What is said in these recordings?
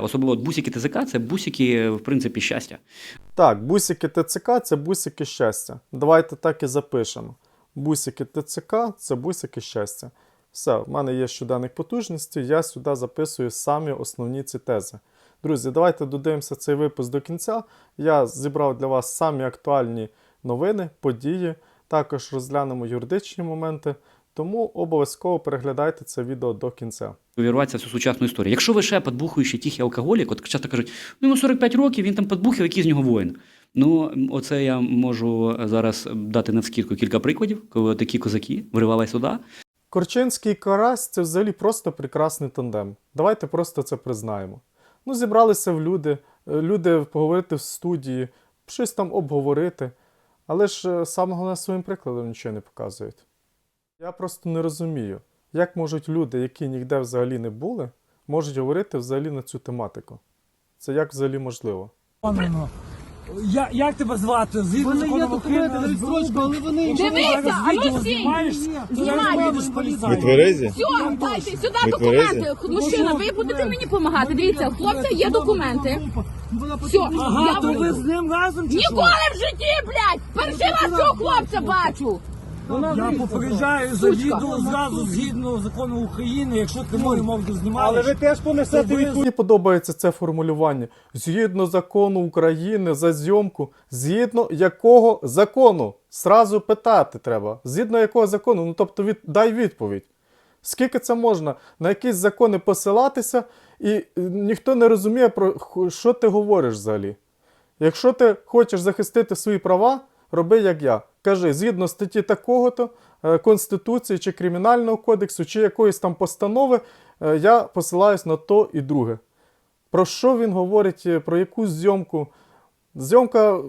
Особливо бусики ТЗК це бусики, в принципі, щастя. Так, бусики ТЦК це бусики щастя. Давайте так і запишемо. Бусики ТЦК це бусики щастя. Все, в мене є щоденник потужності, я сюди записую самі основні ці тези. Друзі, давайте додивимося цей випуск до кінця. Я зібрав для вас самі актуальні новини, події, також розглянемо юридичні моменти. Тому обов'язково переглядайте це відео до кінця. Увірватися в сучасну історію. Якщо ви ще подбухуючий тихий алкоголік, от часто кажуть, ну йому 45 років, він там подбухив, який з нього воїн. Ну, оце я можу зараз дати навскидку кілька прикладів, коли такі козаки виривали сюди. Корчинський Карась це взагалі просто прекрасний тандем. Давайте просто це признаємо. Ну, зібралися в люди, е, люди поговорити в студії, щось там обговорити, але ж е, саме головне своїм прикладом нічого не показують. Я просто не розумію, як можуть люди, які ніде взагалі не були, можуть говорити взагалі на цю тематику. Це як взагалі можливо? Я, як тебе звати? Згідно Вони є документи на відстрочку, але вони Дивися, а ну відео знімаєш, то зараз. Тверезі? Все, дайте сюди Ви документи. Мужчина, ви будете мені допомагати. Дивіться, у хлопця є документи. Все, Ага, я то ви з ним разом чи що? Ніколи в житті, блядь! Перший раз цього хлопця бачу. Я попереджаю за відео зразу згідно закону України, якщо ти мою мову знімаєш. Але ви теж понесете Мені подобається це формулювання. Згідно закону України за зйомку, згідно якого закону? Сразу питати треба. Згідно якого закону? Ну тобто від... дай відповідь. Скільки це можна на якісь закони посилатися, і е, ніхто не розуміє, про що ти говориш взагалі. Якщо ти хочеш захистити свої права, роби як я. Кажи, згідно статті такого-то е, Конституції чи Кримінального кодексу, чи якоїсь там постанови, е, я посилаюсь на то і друге. Про що він говорить, е, про яку зйомку? Зйомка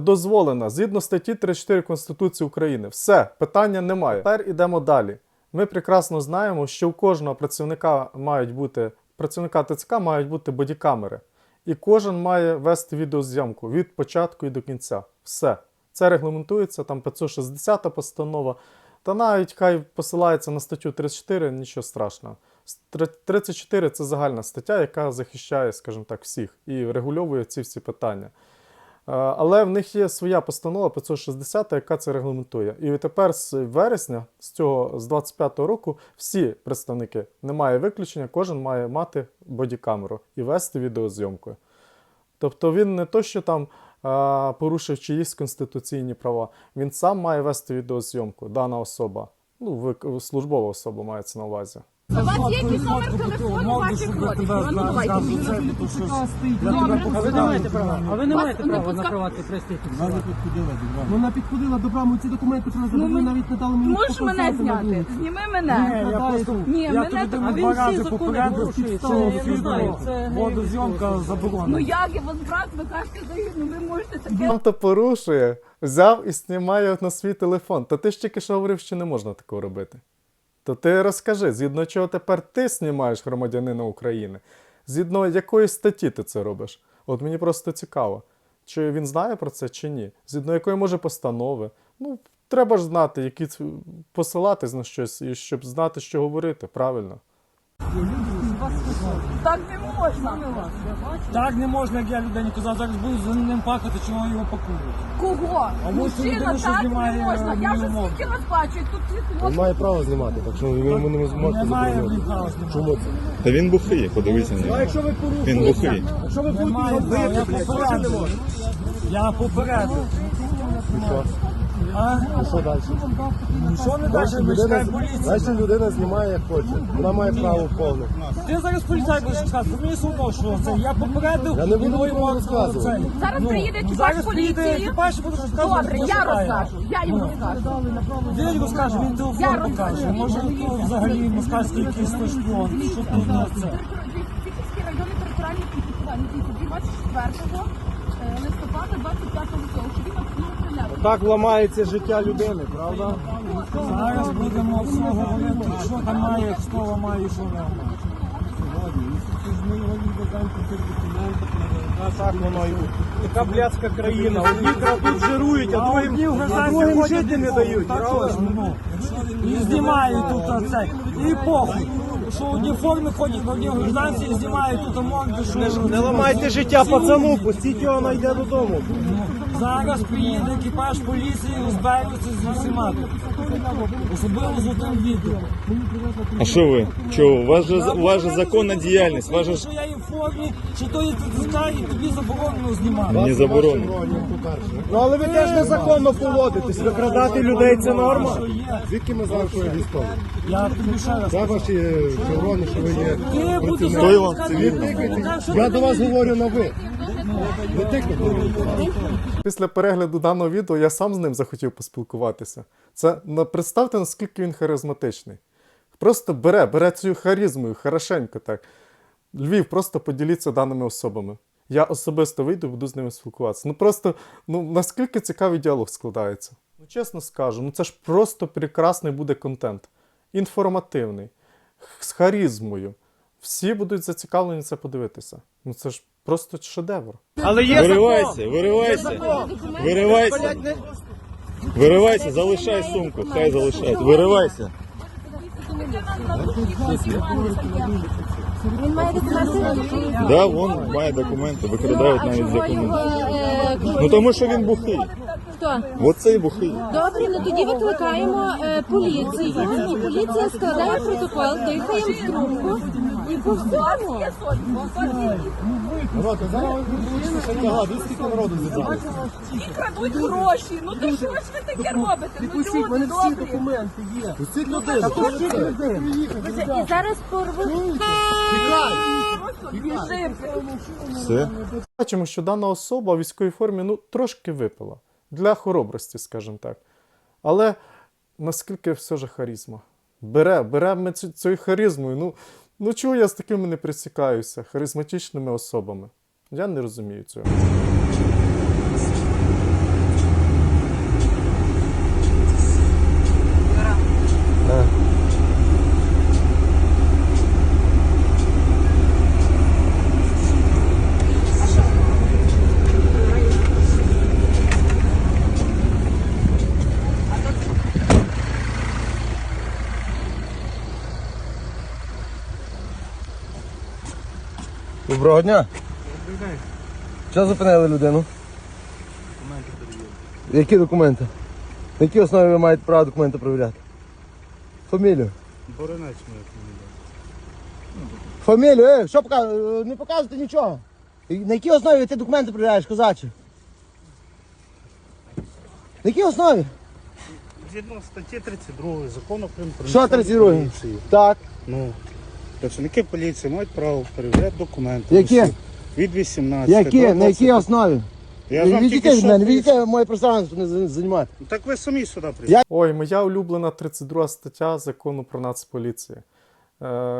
дозволена згідно статті 34 Конституції України. Все, питання немає. Тепер ідемо далі. Ми прекрасно знаємо, що у кожного працівника мають бути працівника ТЦК мають бути бодікамери. І кожен має вести відеозйомку від початку і до кінця. Все. Це регламентується, там 560 постанова. Та навіть хай посилається на статтю 34, нічого страшного. 34 це загальна стаття, яка захищає, скажімо так, всіх і регульовує ці всі питання. Е, Але в них є своя постанова 560, яка це регламентує. І тепер з вересня, з цього з 25-го року, всі представники немає виключення, кожен має мати бодікамеру і вести відеозйомку. Тобто він не то, що там порушив чиїсь конституційні права, він сам має вести відеозйомку, дана особа. Ну, службова особа мається на увазі. У вас є якийсь номер телефону ваших родичів? А ну давайте. А ви не маєте права. А ви не маєте не права пуска- накривати хрестики. Вона підходила до брами, ці документи принесли, ви навіть не дали мені Можеш мене показати на зняти? вулиці. Зніми мене. я просто Ні, я мене тобі так- А два він всі рази закони попередив, порушує, що це я не знаю, це водозйомка Ну заборонена. як я вас брат, ви кажете, загідно, ви можете таке. Він то порушує, взяв і знімає на свій телефон. Та ти ж тільки що говорив, що не можна такого робити. То ти розкажи, згідно чого тепер ти знімаєш громадянина України? Згідно якої статті ти це робиш? От мені просто цікаво, чи він знає про це, чи ні. Згідно якої може постанови. Ну, треба ж знати, які посилатись на щось, і щоб знати, що говорити, правильно. Так не можна. Так не можна, як я людині казав, зараз буду за ним плакати, чого його пакують. Кого? А може, Мужчина, людина, що так не знімає, можна. Я вже скільки вас бачу, і тут світло. Він має право знімати, так що йому не можете Немає заборонити. він права знімати. Чому це? Та він бухий, подивіться на нього. Якщо ви Він бухий. Якщо ви будете Немає права, я бити, попередив. Я попередив. Що? А? Що далі? Ну, Що не далі? Ми чекаємо поліцію. Далі людина знімає як хоче. Вона має право повне. Ти зараз поліцай будеш сказати, мені все що це. Я попередив, Я не буду і нікому розказувати. це. Зараз Ну, приїде екіпаж зараз приїде поліції. екіпаж і буде розказувати, Добре, я розкажу. Я йому розкажу. Він розкаже, він Я телефон розкажу. покаже. Може, то взагалі москальський якийсь той шпіон. Що тут на це? Тільки районний територіальний підпитання 24 е, листопада 25 року, що він Так ламається життя людини, правда? Зараз будемо все говорити, що там має, хто ламає і що не ламає. Так воно і така блядська країна. Одні тут жирують, а другим, а другим жити не дають, правда? ну. І знімають тут оце. І похуй. що в одній ходять, в одній гражданці і знімають тут морди, що... Не ламайте життя пацану, пустіть його, найде додому. Зараз приїде екіпаж поліції, розберуться з усіма. Особливо з тим відео. А що ви? Чого? У вас же, у вас же законна діяльність, у вас же ж Що я є в формі, чи то є ТЦК, і тобі заборонено знімати. не заборонено. Ну але ви теж незаконно поводитесь. Викрадати людей це норма. Що є? Звідки ми знаємо, що ви військові? Я тобі ще раз. Це ваші шеврони, що ви є. Ти Я до вас говорю на ви. Після перегляду даного відео я сам з ним захотів поспілкуватися. Це представте, наскільки він харизматичний. Просто бере, бере цю харизму, хорошенько так. Львів, просто поділіться даними особами. Я особисто вийду, буду з ними спілкуватися. Ну просто ну наскільки цікавий діалог складається. Ну, чесно скажу, ну це ж просто прекрасний буде контент. Інформативний, з харизмою. Всі будуть зацікавлені це подивитися. Ну це ж просто шедевр. Але є закон. Виривайся, виривайся. Виривайся. Виривайся, залишай сумку, хай залишають. Виривайся. Він має документи. Да, вон має документи, викрадають навіть документи. Ну тому що він бухий. Хто? Оцей бухий. Добре, ну тоді викликаємо е, поліцію, і поліція складає протокол, дихаємо в трубку і по всьому. Народ, а зараз ви будете ще тяга, скільки народу зібрали. І крадуть гроші. Ну то що ж ви таке робите? Ну люди добрі. Пустіть людей, пустіть людей. І зараз порвуть. Все. Бачимо, що дана особа в військовій формі ну, трошки випила. Для хоробрості, скажімо так. Але наскільки все ж харизма? Бере, бере ми цю, цією харизмою. Ну, ну чого я з такими не присікаюся? Харизматичними особами. Я не розумію цього. Доброго дня. Що зупинили людину? Які документи? На якій основі ви маєте право документи перевіряти? Фамілію? Боронець моя фамілія. Фамілію, е, що пока... е, Не показуєте нічого. На якій основі ти документи перевіряєш, козаче? На якій основі? Згідно статті 32 закону про Що 32? поліцію. Так. Ну, працівники поліції мають право перевіряти документи. Які? усі Від 18 Які? до На якій 20. основі? Я ж вам тільки від що мене, відійдіть моє пространство не за- займати. Ну, Так ви самі сюди прийшли. Ой, моя улюблена 32 стаття закону про нацполіцію. Е,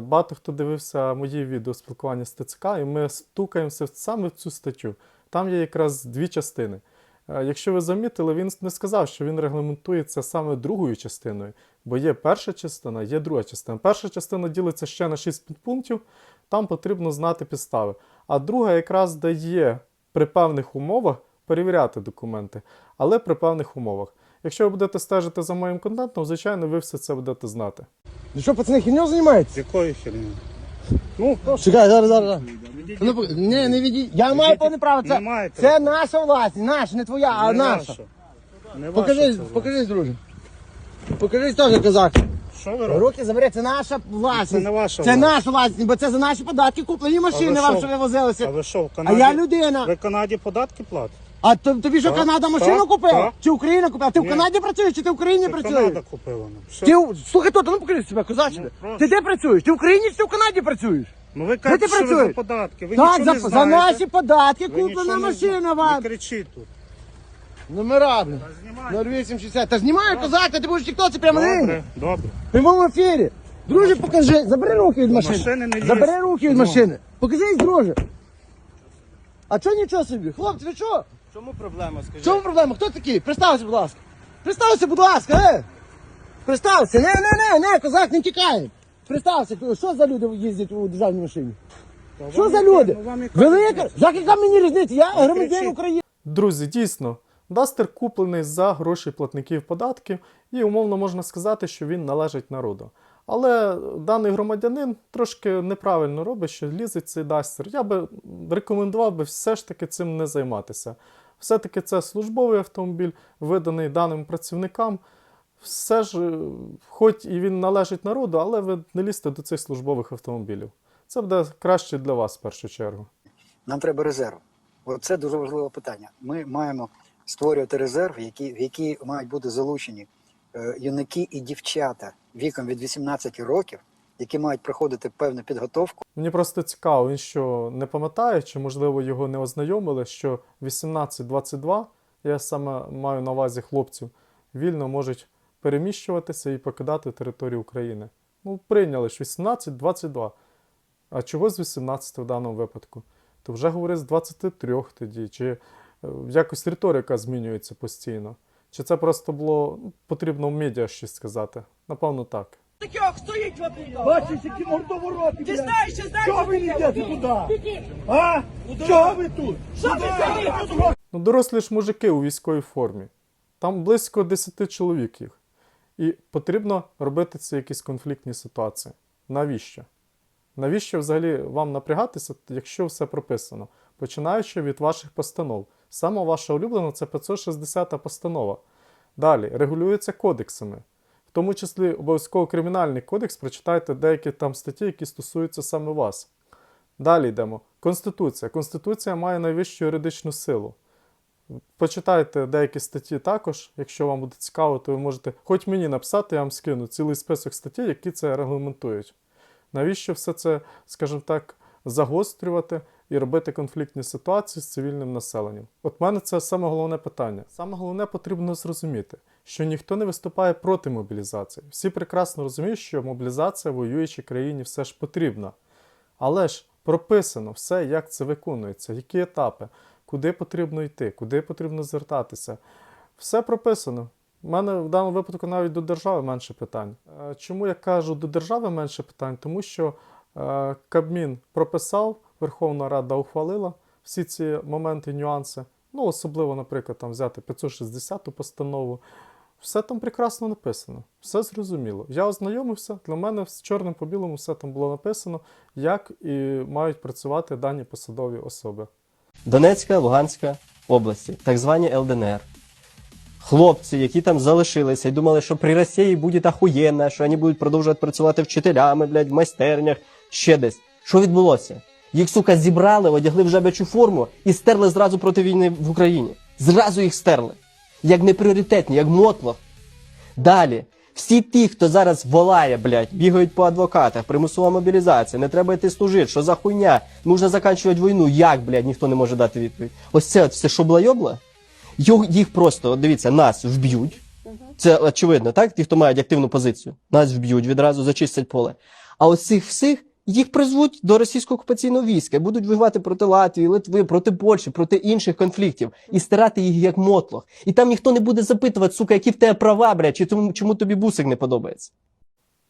багато хто дивився мої відео спілкування з ТЦК, і ми стукаємося саме в цю статтю. Там є якраз дві частини. Е, якщо ви замітили, він не сказав, що він регламентується саме другою частиною, бо є перша частина, є друга частина. Перша частина ділиться ще на 6 підпунктів, там потрібно знати підстави. А друга якраз дає при певних умовах перевіряти документи, але при певних умовах. Якщо ви будете стежити за моїм контентом, звичайно, ви все це будете знати. Ви що, пацани, херню займаєтесь? Якою хернею? Ну, прошу. Чекай, зараз, зараз. зараз. Ну, Ні, не відійдіть. Я маю повне право. Це, це наша власність, наша, не твоя, а Не наша. ваша. Не ваша Покажись, це покажись, друже. Покажись теж, козак. Що ви робите? Руки забери, це наша власність. Це не ваша Це власність. наша власність, бо це за наші податки куплені машини ви вам, що? що ви А возилися. ви що, в А Канаді? я людина. Ви в Канаді податки платите? А то- тобі що Так, Канада машину так, купила? так. Чи Україна купила? Ти в Ні. Канаді працюєш, чи ти в Україні Це працюєш? Канада купила нам. Ти, у- слухай тут, ну покажи себе, козаче. Ну, прошу. ти де працюєш? Ти в Україні чи ти в Канаді працюєш? Ну ви кажете, що ви за податки. Ви так, нічого за, не за знаєте. наші податки Ви куплена не машина вам. Не кричіть тут. Номера, блін. Знімайте. 0860. Та знімаю, козак, ти будеш тіктоці прямо на. Добре, добре. В прямому ефірі. Друже, покажи, забери руки від машини. машини не лізь. Забери руки від Ну. машини. Покажись, друже. А чого нічого собі? Хлопці, ви що? Чому проблема, В скажіть? чому проблема? Хто такий? Представся, будь ласка. Представся, будь ласка, е! Представся. Не, не, не, не, козак, не тікай. Представся, що за люди їздять у державній машині? Що вам за люди? ну, вам яка Велика. різниця? Як яка мені різниця? Я громадянин кричіть. України. Друзі, дійсно, Дастер куплений за гроші платників податків, і умовно можна сказати, що він належить народу. Але даний громадянин трошки неправильно робить, що лізить цей дастер. Я би рекомендував би все ж таки цим не займатися. Все-таки це службовий автомобіль, виданий даним працівникам. Все ж, е, хоч і він належить народу, але ви не лізьте до цих службових автомобілів. Це буде краще для вас в першу чергу. Нам треба резерв. Оце дуже важливе питання. Ми маємо створювати резерв, який, в який мають бути залучені е, юнаки і дівчата віком від 18 років, які мають проходити певну підготовку. Мені просто цікаво, він що не пам'ятає, чи можливо його не ознайомили, що 18-22, я саме маю на увазі хлопців, вільно можуть переміщуватися і покидати територію України. Ну, прийняли ж 18-22. А чого з 18 в даному випадку? То вже говорить з 23 тоді, чи е, якось риторика змінюється постійно. Чи це просто було ну, потрібно в медіа щось сказати? Напевно, так. Бачиш, які мордовороти, блядь. Чого ви не йдете туди? А? Чого ви тут? Ну, дорослі ж мужики у військовій формі. Там близько 10 чоловік їх. І потрібно робити це якісь конфліктні ситуації. Навіщо? Навіщо взагалі вам напрягатися, якщо все прописано? Починаючи від ваших постанов. Саме ваша улюблена це 560 постанова. Далі регулюється кодексами. В тому числі обов'язково кримінальний кодекс, прочитайте деякі там статті, які стосуються саме вас. Далі йдемо. Конституція. Конституція має найвищу юридичну силу. Почитайте деякі статті також. Якщо вам буде цікаво, то ви можете хоч мені написати, я вам скину цілий список статей, які це регламентують. Навіщо все це, скажімо так, загострювати і робити конфліктні ситуації з цивільним населенням? От мене це саме головне питання. Саме головне потрібно зрозуміти, що ніхто не виступає проти мобілізації. Всі прекрасно розуміють, що мобілізація в воюючій країні все ж потрібна. Але ж прописано все, як це виконується, які етапи, куди потрібно йти, куди потрібно звертатися. Все прописано. У мене в даному випадку навіть до держави менше питань. Е, Чому я кажу до держави менше питань? Тому що е, Кабмін прописав, Верховна Рада ухвалила всі ці моменти, нюанси. Ну, особливо, наприклад, там взяти 560 постанову. Все там прекрасно написано, все зрозуміло. Я ознайомився, для мене з чорним по білому все там було написано, як і мають працювати дані посадові особи. Донецька, Луганська області, так звані ЛДНР. Хлопці, які там залишилися і думали, що при Росії буде ахуєнно, що вони будуть продовжувати працювати вчителями, блядь, в майстернях, ще десь. Що відбулося? Їх, сука, зібрали, одягли в жабячу форму і стерли зразу проти війни в Україні. Зразу їх стерли. Як непріоритетні, як мотлох. Далі. Всі ті, хто зараз волає, блядь, бігають по адвокатах, примусова мобілізація, не треба йти служити, що за хуйня, нужно закінчувати війну, як, блядь, ніхто не може дати відповідь. Ось це от все шоблайобла, їх просто, от дивіться, нас вб'ють. Це очевидно, так? Ті, хто мають активну позицію. Нас вб'ють, відразу зачистять поле. А ось цих всіх їх призвуть до російського окупаційного війська, будуть воювати проти Латвії, Литви, проти Польщі, проти інших конфліктів і стирати їх як мотлох. І там ніхто не буде запитувати, сука, які в тебе права, бля, чи тому, чому тобі бусик не подобається.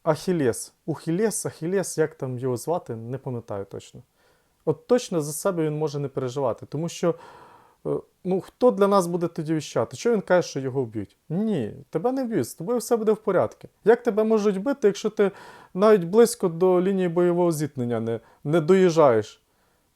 Ахілес. Ухілес, Ахілес, як там його звати, не пам'ятаю точно. От точно за себе він може не переживати, тому що ну, хто для нас буде тоді віщати? Що він каже, що його вб'ють? Ні, тебе не вб'ють, з тобою все буде в порядку. Як тебе можуть бити, якщо ти навіть близько до лінії бойового зіткнення не, не доїжджаєш?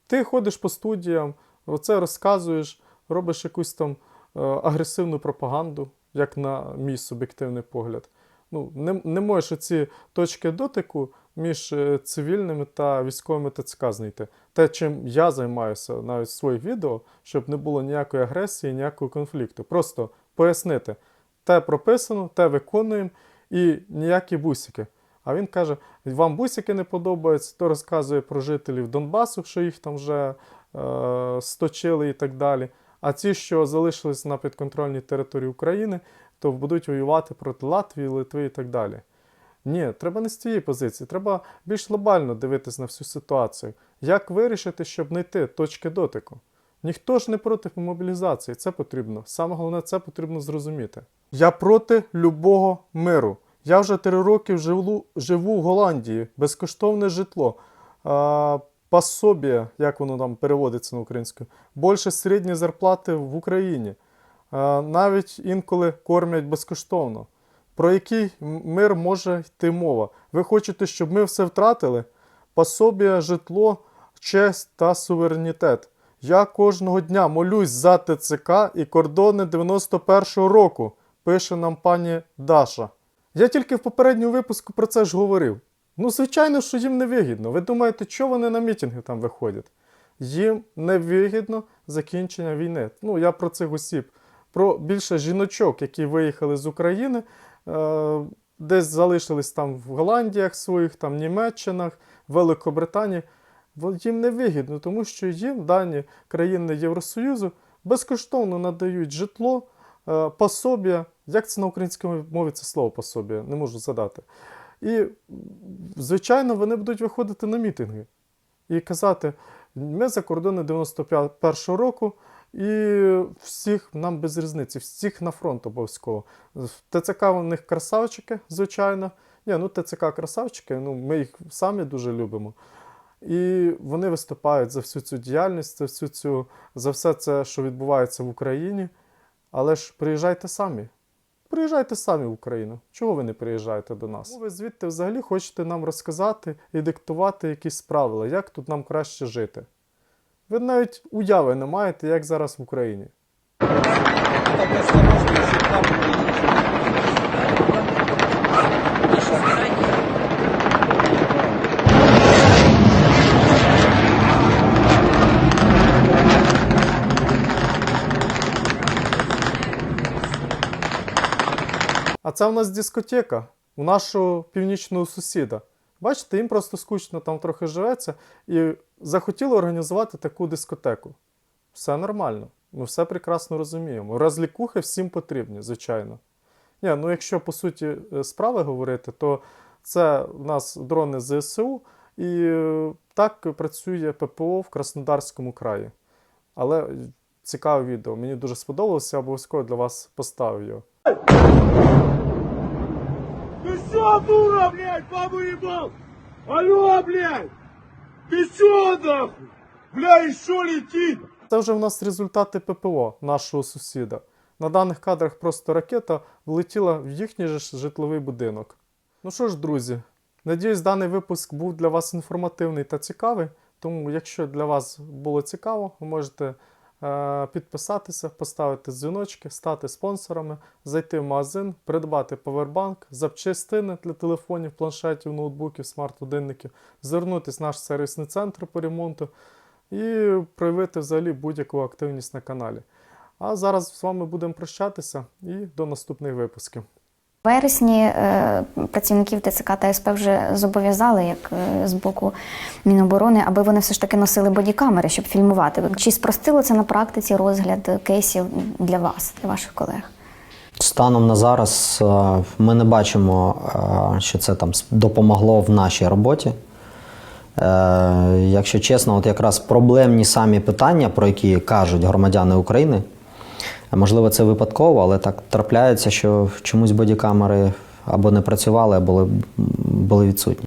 Ти ходиш по студіям, оце розказуєш, робиш якусь там е, агресивну пропаганду, як на мій суб'єктивний погляд. Ну, не, не можеш оці точки дотику між е, цивільними та військовими ТЦК знайти. Те, чим я займаюся навіть в своїх відео, щоб не було ніякої агресії, ніякого конфлікту. Просто пояснити, те прописано, те виконуємо і ніякі бусики. А він каже: вам бусики не подобаються, то розказує про жителів Донбасу, що їх там вже е, сточили і так далі. А ті, що залишились на підконтрольній території України, то будуть воювати проти Латвії, Литви і так далі. Ні, треба не з цієї позиції, треба більш глобально дивитись на всю ситуацію. Як вирішити, щоб знайти точки дотику? Ніхто ж не проти мобілізації, це потрібно. Саме головне, це потрібно зрозуміти. Я проти любого миру. Я вже три роки живу, живу в Голландії, безкоштовне житло, а, пособія, як воно там переводиться на українську, більше середньої зарплати в Україні. Навіть інколи кормять безкоштовно. Про який мир може йти мова? Ви хочете, щоб ми все втратили? Пособія, житло, честь та суверенітет. Я кожного дня молюсь за ТЦК і кордони 91-го року, пише нам пані Даша. Я тільки в попередньому випуску про це ж говорив. Ну, звичайно, що їм не вигідно. Ви думаєте, чого вони на мітинги там виходять? Їм не вигідно закінчення війни. Ну, я про цих осіб, про більше жіночок, які виїхали з України, десь залишились там в Голландіях своїх, там Німеччинах, Великобританії. Їм не вигідно, тому що їм дані країни Євросоюзу безкоштовно надають житло, е, пособія. Як це на українській мові це слово пособія? Не можу задати. І, звичайно, вони будуть виходити на мітинги і казати: ми за кордони 91-го року, і всіх нам без різниці, всіх на фронт обов'язково. ТЦК у них красавчики, звичайно. Ні, ну ТЦК красавчики, ну ми їх самі дуже любимо. І вони виступають за всю цю діяльність, за всю цю, за все це, що відбувається в Україні. Але ж приїжджайте самі. Приїжджайте самі в Україну. Чого ви не приїжджаєте до нас? Ви звідти взагалі хочете нам розказати і диктувати якісь правила, як тут нам краще жити. Ви навіть уяви не маєте, як зараз в Україні. А це у нас дискотека у нашого північного сусіда. Бачите, їм просто скучно там трохи живеться і захотіли організувати таку дискотеку. Все нормально. Ми все прекрасно розуміємо. Розлікухи всім потрібні, звичайно. Ні, ну якщо по суті е, справи говорити, то це в нас дрони ЗСУ, і е, так працює ППО в Краснодарському краї. Але цікаве відео. Мені дуже сподобалося, обов'язково для вас поставив його. Что, дура, блядь, бабу ебал? Алло, блядь! Ты что, нахуй? Бля, еще летит! Це вже в нас результати ППО нашого сусіда. На даних кадрах просто ракета влетіла в їхній же житловий будинок. Ну що ж, друзі, надіюсь, даний випуск був для вас інформативний та цікавий. Тому, якщо для вас було цікаво, ви можете підписатися, поставити дзвіночки, стати спонсорами, зайти в магазин, придбати павербанк, запчастини для телефонів, планшетів, ноутбуків, смарт-годинників, звернутися в наш сервісний центр по ремонту і проявити взагалі будь-яку активність на каналі. А зараз з вами будемо прощатися і до наступних випусків. Вересні е, працівників ТЦК та СП вже зобов'язали, як е, з боку Міноборони, аби вони все ж таки носили бодікамери, щоб фільмувати. Чи спростило це на практиці розгляд кейсів для вас, для ваших колег? Станом на зараз е, ми не бачимо, що це там допомогло в нашій роботі. Якщо чесно, от якраз проблемні самі питання, про які кажуть громадяни України, можливо, це випадково, але так трапляється, що чомусь бодікамери або не працювали, або були- відсутні.